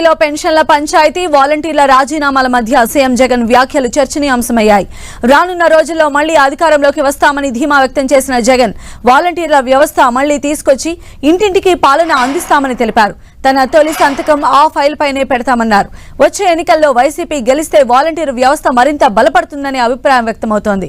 ఏపీలో పెన్షన్ల పంచాయతీ వాలంటీర్ల రాజీనామాల మధ్య సీఎం జగన్ వ్యాఖ్యలు చర్చనీయాంశమయ్యాయి. రానున్న రోజుల్లో మళ్ళీ అధికారంలోకి వస్తామని ధీమా వ్యక్తం చేసిన జగన్ వాలంటీర్ల వ్యవస్థ మళ్ళీ తీసుకొచ్చి ఇంటింటికి పాలన అందిస్తామని తెలిపారు. తన తొలి సంతకం ఆ ఫైల్ పైనే పెడతామన్నారు. వచ్చే ఎన్నికల్లో వైసీపీ గెలిస్తే వాలంటీర్ వ్యవస్థ మరింత బలపడుతుందనే అభిప్రాయం వ్యక్తమవుతోంది.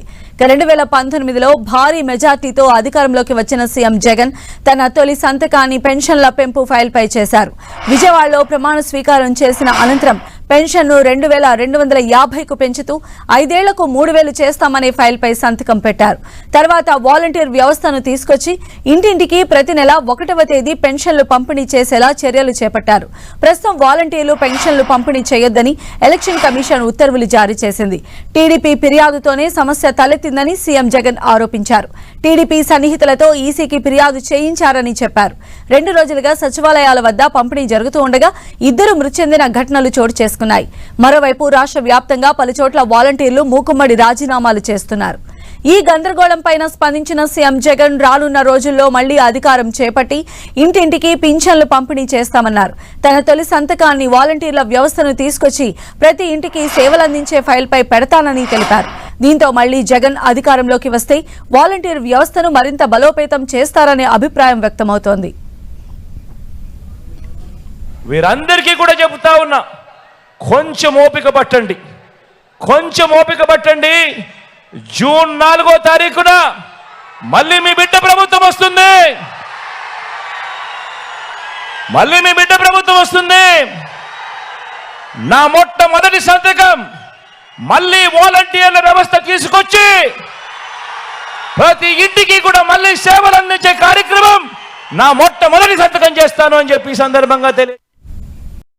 రెండు వేల పంతొమ్మిదిలో భారీ మెజార్టీతో అధికారంలోకి వచ్చిన సీఎం జగన్ తన తొలి సంతకాన్ని పెన్షన్ల పెంపు ఫైల్పై చేశారు. విజయవాడలో ప్రమాణ స్వీకారం చేసిన అనంతరం పెన్షన్ను రెండు వేల రెండు వందల యాభైకు పెంచుతూ ఐదేళ్ళకు మూడు వేలు చేస్తామనే ఫైల్పై సంతకం పెట్టారు. తర్వాత వాలంటీర్ వ్యవస్థను తీసుకొచ్చి ఇంటింటికి ప్రతి నెల ఒకటవ తేదీ పెన్షన్లు పంపిణీ చేసేలా చర్యలు చేపట్టారు. ప్రస్తుతం వాలంటీర్లు పెన్షన్లు పంపిణీ చేయొద్దని ఎలక్షన్ కమిషన్ ఉత్తర్వులు జారీ చేసింది. టీడీపీ ఫిర్యాదుతోనే సమస్య తలెత్తిందని సీఎం జగన్ ఆరోపించారు. టీడీపీ సన్నిహితులతో ఈసీకి ఫిర్యాదు చేయించారని చెప్పారు. రెండు రోజులుగా సచివాలయాల వద్ద పంపిణీ జరుగుతూ ఉండగా ఇద్దరు మృతి చెందిన ఘటనలు చోటు చేసుకున్నాయి. మరోవైపు రాష్ట్ర వ్యాప్తంగా పలుచోట్ల వాలంటీర్లు మూకుమ్మడి రాజీనామాలు చేస్తున్నారు. ఈ గందరగోళం పైన స్పందించిన సీఎం జగన్ రానున్న రోజుల్లో మళ్ళీ అధికారం చేపట్టి ఇంటింటికి పింఛన్లు పంపిణీ చేస్తామన్నారు. తన తొలి సంతకాన్ని వాలంటీర్ల వ్యవస్థను తీసుకొచ్చి ప్రతి ఇంటికి సేవలందించే ఫైల్పై పెడతానని తెలిపారు. దీంతో మళ్ళీ జగన్ అధికారంలోకి వస్తే వాలంటీర్ వ్యవస్థను మరింత బలోపేతం చేస్తారనే అభిప్రాయం వ్యక్తమవుతోంది. వీరందరికీ కూడా చెబుతా ఉన్నా కొంచెం ఓపిక పట్టండి. కొంచెం ఓపిక పట్టండి. జూన్ నాలుగో తారీఖున మళ్ళీ మీ బిడ్డ ప్రభుత్వం వస్తుంది. మళ్ళీ మీ బిడ్డ ప్రభుత్వం వస్తుంది. నా మొట్టమొదటి సంతకం మళ్ళీ వాలంటీర్ల వ్యవస్థ తీసుకొచ్చి ప్రతి ఇంటికి కూడా మళ్ళీ సేవలు అందించే కార్యక్రమం నా మొట్టమొదటి సంతకం చేస్తాను అని చెప్పి సందర్భంగా తెలియ